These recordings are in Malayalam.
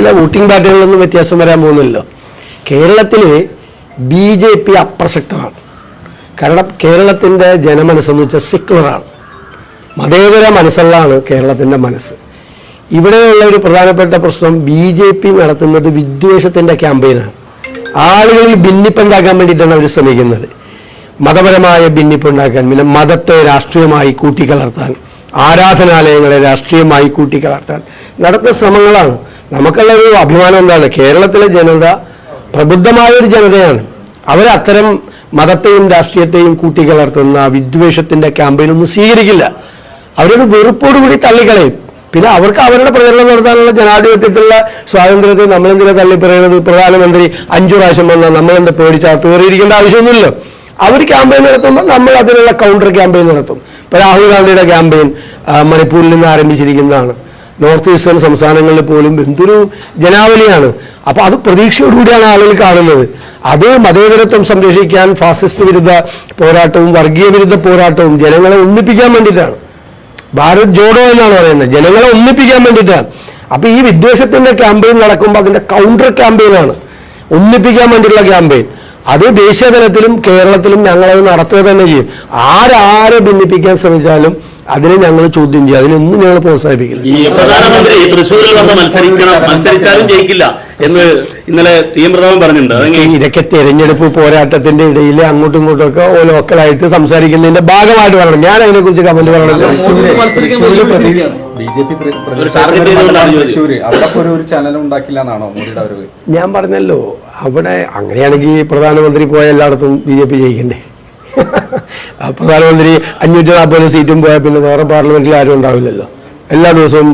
ഇല്ല വോട്ടിംഗ് പാറ്റേണിലൊന്നും വ്യത്യാസം വരാൻ പോകുന്നില്ലല്ലോ കേരളത്തിൽ ബി ജെ പി അപ്രസക്തമാണ്. കാരണം കേരളത്തിന്റെ ജനമനസ്സെന്ന് വെച്ചാൽ സെക്യുലറാണ്. മതേതര മനസ്സുള്ളതാണ് കേരളത്തിന്റെ മനസ്സ്. ഇവിടെയുള്ള ഒരു പ്രധാനപ്പെട്ട പ്രശ്നം ബി ജെ പി നടത്തുന്നത് വിദ്വേഷത്തിന്റെ ക്യാമ്പയിനാണ്. ആളുകളിൽ ഭിന്നിപ്പുണ്ടാക്കാൻ വേണ്ടിയിട്ടാണ് അവർ ശ്രമിക്കുന്നത്. മതപരമായ ഭിന്നിപ്പുണ്ടാക്കാൻ പിന്നെ മതത്തെ രാഷ്ട്രീയമായി കൂട്ടിക്കലർത്താൻ ആരാധനാലയങ്ങളെ രാഷ്ട്രീയമായി കൂട്ടിക്കലർത്താൻ നടത്തുന്ന ശ്രമങ്ങളാണ്. നമുക്കുള്ള ഒരു അഭിമാനം എന്താണ് കേരളത്തിലെ ജനത പ്രബുദ്ധമായ ഒരു ജനതയാണ്. അവരത്തരം മതത്തെയും രാഷ്ട്രീയത്തെയും കൂട്ടിക്കലർത്തുന്ന വിദ്വേഷത്തിന്റെ ക്യാമ്പയിനൊന്നും സ്വീകരിക്കില്ല. അവരത് വെറുപ്പോടുകൂടി തള്ളിക്കളയും. പിന്നെ അവർക്ക് അവരുടെ പ്രചരണം നടത്താനുള്ള ജനാധിപത്യത്തിലുള്ള സ്വാതന്ത്ര്യത്തെ നമ്മളെന്തിനാ തള്ളിപ്പറയുന്നത്? പ്രധാനമന്ത്രി അഞ്ചു പ്രാവശ്യം വന്നാൽ നമ്മളെന്താ പേടിച്ചാൽ തീറിയിരിക്കേണ്ട ആവശ്യമൊന്നുമില്ലല്ലോ അവർ ക്യാമ്പയിൻ നടത്തുമ്പോൾ നമ്മൾ അതിനുള്ള കൗണ്ടർ ക്യാമ്പയിൻ നടത്തും. ഇപ്പൊ രാഹുൽ ഗാന്ധിയുടെ ക്യാമ്പയിൻ മണിപ്പൂരിൽ നിന്ന് ആരംഭിച്ചിരിക്കുന്നതാണ്. നോർത്ത് ഈസ്റ്റേൺ സംസ്ഥാനങ്ങളിൽ പോലും എന്തൊരു ജനാവലിയാണ്. അപ്പോൾ അത് പ്രതീക്ഷയോടുകൂടിയാണ് ആളുകൾ കാണുന്നത്. അത് മതേതരത്വം സംരക്ഷിക്കാൻ ഫാസിസ്റ്റ് വിരുദ്ധ പോരാട്ടവും വർഗീയ വിരുദ്ധ പോരാട്ടവും ജനങ്ങളെ ഒന്നിപ്പിക്കാൻ വേണ്ടിയിട്ടാണ്. ഭാരത് ജോഡോ എന്നാണ് പറയുന്നത്. ജനങ്ങളെ ഒന്നിപ്പിക്കാൻ വേണ്ടിയിട്ടാണ്. അപ്പോൾ ഈ വിദ്വേഷത്തിന്റെ ക്യാമ്പയിൻ നടക്കുമ്പോൾ അതിന്റെ കൗണ്ടർ ക്യാമ്പയിനാണ് ഒന്നിപ്പിക്കാൻ വേണ്ടിയിട്ടുള്ള ക്യാമ്പയിൻ. അത് ദേശീയ തലത്തിലും കേരളത്തിലും ഞങ്ങളത് നടത്തുക തന്നെ ചെയ്യും. ആരാരെ ഭിന്നിപ്പിക്കാൻ ശ്രമിച്ചാലും അതിനെ ഞങ്ങൾ ചോദ്യം ചെയ്യും. അതിനൊന്നും ഞങ്ങൾ പ്രോത്സാഹിപ്പിക്കില്ല. ഈ പ്രധാനമന്ത്രി തൃശ്ശൂരിൽ വന്ന് മത്സരിക്കണം മത്സരിച്ചാലും ജയിക്കില്ല എന്ന് ഇന്നലെ ടി എം പ്രതാപൻ പറഞ്ഞിട്ടുണ്ട്. ഇതൊക്കെ തെരഞ്ഞെടുപ്പ് പോരാട്ടത്തിന്റെ ഇടയിൽ അങ്ങോട്ടും ഇങ്ങോട്ടും ഒക്കെ ലോക്കലായിട്ട് സംസാരിക്കുന്നതിന്റെ ഭാഗമായിട്ട് പറയണം ഞാൻ അതിനെ കുറിച്ച് കമന്റ് പറയണം. ഞാൻ പറഞ്ഞല്ലോ അവിടെ അങ്ങനെയാണെങ്കിൽ പ്രധാനമന്ത്രി പോയ എല്ലായിടത്തും ബി ജെ പി ജയിക്കണ്ടേ? പ്രധാനമന്ത്രി അഞ്ഞൂറ്റി നാൽപ്പത് സീറ്റും പോയാൽ പിന്നെ വേറെ പാർലമെന്റിൽ ആരും ഉണ്ടാവില്ലല്ലോ. എല്ലാ ദിവസവും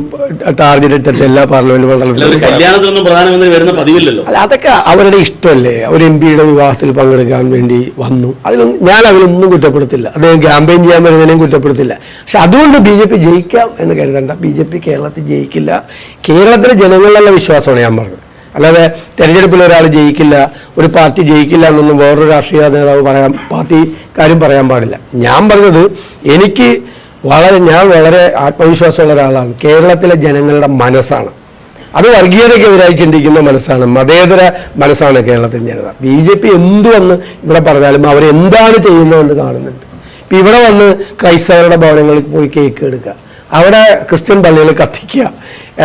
ടാർഗറ്റ് ഇട്ടിട്ട് എല്ലാ പാർലമെന്റ് മണ്ഡലത്തിലും കല്യാണത്തിനൊന്നും പ്രധാനമന്ത്രി വരുന്ന പതിവില്ലല്ലോ. അല്ല അതൊക്കെ അവരുടെ ഇഷ്ടമല്ലേ? അവർ എം പിയുടെ വിവാഹത്തിൽ പങ്കെടുക്കാൻ വേണ്ടി വന്നു. അതിലൊന്നും ഞാൻ അതിലൊന്നും കുറ്റപ്പെടുത്തില്ല. അദ്ദേഹം ക്യാമ്പയിൻ ചെയ്യാൻ വരുന്നതിനെയും കുറ്റപ്പെടുത്തില്ല. പക്ഷെ അതുകൊണ്ട് ബി ജെ പി ജയിക്കാം എന്ന് കരുതണ്ട. ബി ജെ പി കേരളത്തിൽ ജയിക്കില്ല. കേരളത്തിലെ ജനങ്ങളിലുള്ള വിശ്വാസമാണ് ഞാൻ പറഞ്ഞത്. അല്ലാതെ തെരഞ്ഞെടുപ്പിൽ ഒരാൾ ജയിക്കില്ല ഒരു പാർട്ടി ജയിക്കില്ല എന്നൊന്നും വേറൊരു രാഷ്ട്രീയ നേതാവ് പറയാൻ പാർട്ടി കാര്യം പറയാൻ പാടില്ല. ഞാൻ പറഞ്ഞത് എനിക്ക് വളരെ ഞാൻ വളരെ ആത്മവിശ്വാസമുള്ള ഒരാളാണ്. കേരളത്തിലെ ജനങ്ങളുടെ മനസ്സാണ്. അത് വർഗീയതയ്ക്കെതിരായി ചിന്തിക്കുന്ന മനസ്സാണ്. മതേതര മനസ്സാണ് കേരളത്തിലെ ജനത. ബി ജെ പി എന്തു വന്ന് ഇവിടെ പറഞ്ഞാലും അവരെന്താണ് ചെയ്യുന്നതെന്ന് കാണുന്നുണ്ട്. ഇപ്പം ഇവിടെ വന്ന് ക്രൈസ്തവരുടെ ഭവനങ്ങളിൽ പോയി കേക്ക് എടുക്കുക. അവിടെ ക്രിസ്ത്യൻ പള്ളിയിൽ കത്തിക്കുക.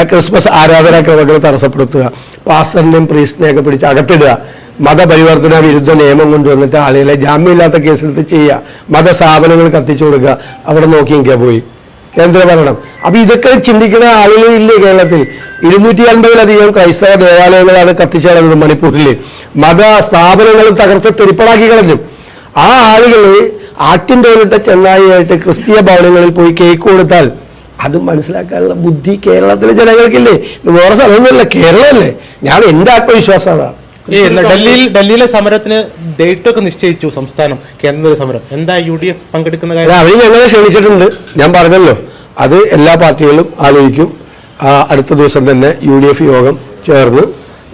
ക്രിസ്മസ് ആരാധനാക്രമങ്ങൾ തടസ്സപ്പെടുത്തുക. പാസ്റ്ററിനെയും പ്രീസ്റ്റിനെയൊക്കെ പിടിച്ച് അകത്തിടുക. മതപരിവർത്തന വിരുദ്ധ നിയമം കൊണ്ടുവന്നിട്ട് ആളുകളെ ജാമ്യമില്ലാത്ത കേസെടുത്ത് ചെയ്യുക. മതസ്ഥാപനങ്ങൾ കത്തിച്ചു കൊടുക്കുക. അവിടെ നോക്കി നിൽക്കുക പോയി. കേന്ദ്രഭരണം അപ്പൊ ഇതൊക്കെ ചിന്തിക്കുന്ന ആളുകളില്ലേ കേരളത്തിൽ? ഇരുന്നൂറ്റി അൻപതിലധികം ക്രൈസ്തവ ദേവാലയങ്ങളാണ് കത്തിച്ചളഞ്ഞത് മണിപ്പൂരിൽ. മത സ്ഥാപനങ്ങൾ തകർത്ത് തെരിപ്പടാക്കി കളഞ്ഞു. ആ ആളുകൾ ആട്ടിൻ തോലിട്ട ചെന്നായിയായിട്ട് ക്രിസ്തീയ ഭവനങ്ങളിൽ പോയി കേക്ക് കൊടുത്താൽ അത് മനസ്സിലാക്കാനുള്ള ബുദ്ധി കേരളത്തിലെ ജനങ്ങൾക്കില്ലേ? ഇത് വേറെ സ്ഥലമൊന്നുമല്ല കേരളമല്ലേ? ഞാൻ എന്റെ ആത്മവിശ്വാസം അതാണ്. ഈ ഡൽഹിയിൽ ഡൽഹിയിലെ സമരത്തിന് ഡേറ്റ് ഒക്കെ നിശ്ചയിച്ചു സംസ്ഥാനം കേന്ദ്ര സമരം. എന്താ യു ഡി എഫ് പങ്കെടുക്കുന്ന കാര്യം? അവർ ഞങ്ങളെ ക്ഷണിച്ചിട്ടുണ്ട്. ഞാൻ പറഞ്ഞല്ലോ. അത് എല്ലാ പാർട്ടികളും ആലോചിക്കും. അടുത്ത ദിവസം തന്നെ യു ഡി എഫ് യോഗം ചേർന്ന്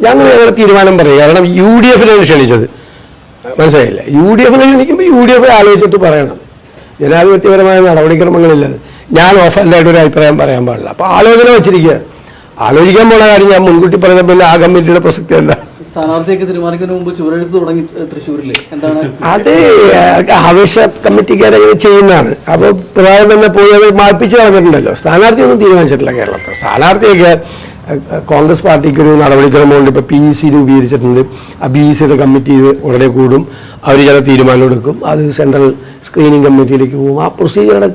ഞങ്ങൾ ഞങ്ങളുടെ തീരുമാനം പറയും. കാരണം യു ഡി എഫിനാണ് ക്ഷണിച്ചത്. മനസ്സിലായില്ല? യു ഡി എഫിനെ ക്ഷണിക്കുമ്പോൾ യു ഡി എഫ് ആലോചിച്ചിട്ട് പറയണം. ജനാധിപത്യപരമായ നടപടിക്രമങ്ങളില്ല ഞാൻ ഓഫൻഡായിട്ട് ഒരു അഭിപ്രായം പറയാൻ പാടില്ല. അപ്പോൾ ആലോചന വെച്ചിരിക്കുക. ആലോചിക്കാൻ പോണ കാര്യം ഞാൻ മുൻകൂട്ടി പറഞ്ഞ പിന്നെ ആ കമ്മിറ്റിയുടെ പ്രസക്തി എന്താ? സ്ഥാനാർത്ഥിയൊക്കെ തീരുമാനിക്കുന്നതിന് മുമ്പ് ചുവരെഴുത്ത് തുടങ്ങി എന്താണ്? അത് ആവേശ കമ്മിറ്റിക്കാരെ ചെയ്യുന്നതാണ്. അപ്പൊ പ്രധാനം തന്നെ പോയി അത് മാപ്പിച്ച് കളഞ്ഞിട്ടുണ്ടല്ലോ. സ്ഥാനാർത്ഥി ഒന്നും തീരുമാനിച്ചിട്ടില്ല കേരളത്തിൽ. സ്ഥാനാർത്ഥിയൊക്കെ കോൺഗ്രസ് പാർട്ടിക്ക് ഒരു നടപടിക്രമമുണ്ട് ഇപ്പൊ പി സി രൂപീകരിച്ചിട്ടുണ്ട് ആ ബി സിയുടെ കമ്മിറ്റി ഉടനെ കൂടും. അവർ ചില തീരുമാനം എടുക്കും. അത് സെൻട്രൽ സ്ക്രീനിങ് കമ്മിറ്റിയിലേക്ക് പോകും. ആ പ്രൊസീജിയർ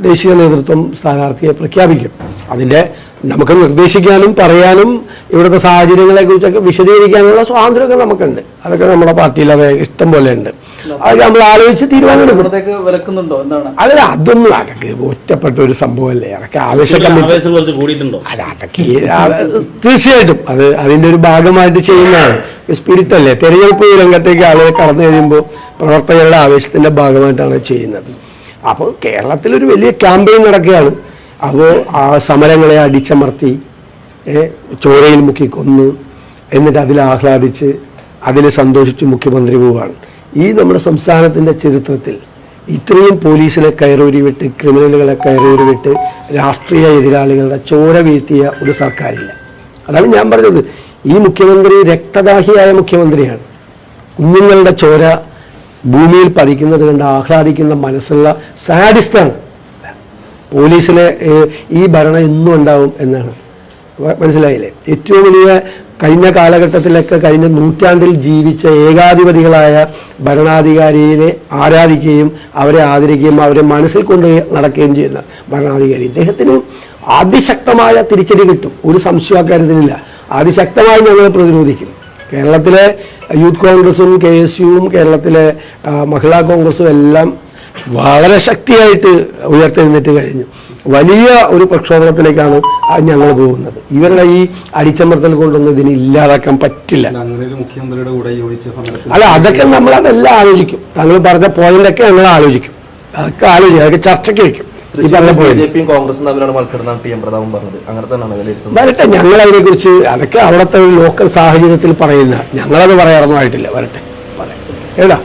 ദേശീയ നേതൃത്വം സ്ഥാനാർത്ഥിയെ പ്രഖ്യാപിക്കും. അതിന്റെ നമുക്ക് നിർദ്ദേശിക്കാനും പറയാനും ഇവിടുത്തെ സാഹചര്യങ്ങളെ കുറിച്ചൊക്കെ വിശദീകരിക്കാനുള്ള സ്വാതന്ത്ര്യമൊക്കെ നമുക്കുണ്ട്. അതൊക്കെ നമ്മുടെ പാർട്ടിയിൽ അത് ഇഷ്ടം പോലെ ഉണ്ട്. അതൊക്കെ നമ്മൾ ആലോചിച്ച് തീരുമാനമെടുക്കും. ഇവിടത്തേക്ക് വിലക്കുന്നുണ്ടോ? എന്താണ്? അതല്ല അതൊന്നും അതൊക്കെ ഒറ്റപ്പെട്ട ഒരു സംഭവമല്ലേ? അതൊക്കെ ആവേശ അല്ല അതൊക്കെ തീർച്ചയായിട്ടും. അത് അതിന്റെ ഒരു ഭാഗമായിട്ട് ചെയ്യുന്നതാണ്. സ്പിരിറ്റ് അല്ലേ? തെരഞ്ഞെടുപ്പ് രംഗത്തേക്ക് ആളുകൾ കടന്നു കഴിയുമ്പോൾ പ്രവർത്തകരുടെ ആവേശത്തിന്റെ ഭാഗമായിട്ടാണ് ചെയ്യുന്നത്. അപ്പോൾ കേരളത്തിലൊരു വലിയ ക്യാമ്പയിൻ നടക്കുകയാണ്. അപ്പോൾ ആ സമരങ്ങളെ അടിച്ചമർത്തി ചോരയിൽ മുക്കി കൊന്ന് എന്നിട്ട് അതിൽ ആഹ്ലാദിച്ച് അതിൽ സന്തോഷിച്ച് മുഖ്യമന്ത്രി പോവുകയാണ്. ഈ നമ്മുടെ സംസ്ഥാനത്തിന്റെ ചരിത്രത്തിൽ ഇത്രയും പോലീസിനെ കയറൂരി വിട്ട് ക്രിമിനലുകളെ കയറൂരി വിട്ട് രാഷ്ട്രീയ എതിരാളികളുടെ ചോര വീഴ്ത്തിയ ഒരു സർക്കാരില്ല. അതാണ് ഞാൻ പറഞ്ഞത്. ഈ മുഖ്യമന്ത്രി രക്തദാഹിയായ മുഖ്യമന്ത്രിയാണ്. കുഞ്ഞുങ്ങളുടെ ചോര ഭൂമിയിൽ പതിക്കുന്നത് കണ്ട് ആഹ്ലാദിക്കുന്ന മനസ്സുള്ള സാഡിസ്റ്റാണ്. പോലീസിലെ ഈ ഭരണം ഇന്നും ഉണ്ടാവും എന്നാണ്. മനസ്സിലായില്ലേ? ഏറ്റവും വലിയ കഴിഞ്ഞ കാലഘട്ടത്തിലൊക്കെ കഴിഞ്ഞ നൂറ്റാണ്ടിൽ ജീവിച്ച ഏകാധിപതികളായ ഭരണാധികാരിയെ ആരാധിക്കുകയും അവരെ ആദരിക്കുകയും അവരെ മനസ്സിൽ കൊണ്ട് നടക്കുകയും ചെയ്യുന്ന ഭരണാധികാരി. ഇദ്ദേഹത്തിന് അതിശക്തമായ തിരിച്ചടി കിട്ടും. ഒരു സംശയം അക്കാര്യത്തിലില്ല അതിശക്തമായി ഞങ്ങൾ പ്രതിരോധിക്കും. കേരളത്തിലെ യൂത്ത് കോൺഗ്രസും കെ എസ് യുവും കേരളത്തിലെ മഹിളാ കോൺഗ്രസും എല്ലാം വളരെ ശക്തിയായിട്ട് ഉയർത്തെഴുന്നേറ്റ് കഴിഞ്ഞു. വലിയ ഒരു പ്രക്ഷോഭത്തിലേക്കാണ് ഞങ്ങൾ പോകുന്നത്. ഇവരുടെ ഈ അടിച്ചമർത്തൽ കൊണ്ടൊന്നും ഇതിനെ ഇല്ലാതാക്കാൻ പറ്റില്ല. അല്ല, അതൊക്കെ നമ്മൾ അതെല്ലാം ആലോചിക്കും. താങ്കൾ പറഞ്ഞ പോയിന്റൊക്കെ ഞങ്ങൾ ആലോചിക്കും അതൊക്കെ ആലോചിക്കും. അതൊക്കെ ചർച്ചയ്ക്ക് വെക്കും കോൺഗ്രസും തമ്മിലാണ് മത്സരം എന്നാണ് ടി എം പ്രതാപൻ പറഞ്ഞത്. അങ്ങനെ തന്നെയാണ് വരട്ടെ ഞങ്ങൾ അതിനെ കുറിച്ച് അതൊക്കെ അവിടുത്തെ ലോക്കൽ സാഹചര്യത്തിൽ പറയുന്ന ഞങ്ങളത് പറയാറൊന്നും ആയിട്ടില്ല. വരട്ടെ. ഏതാ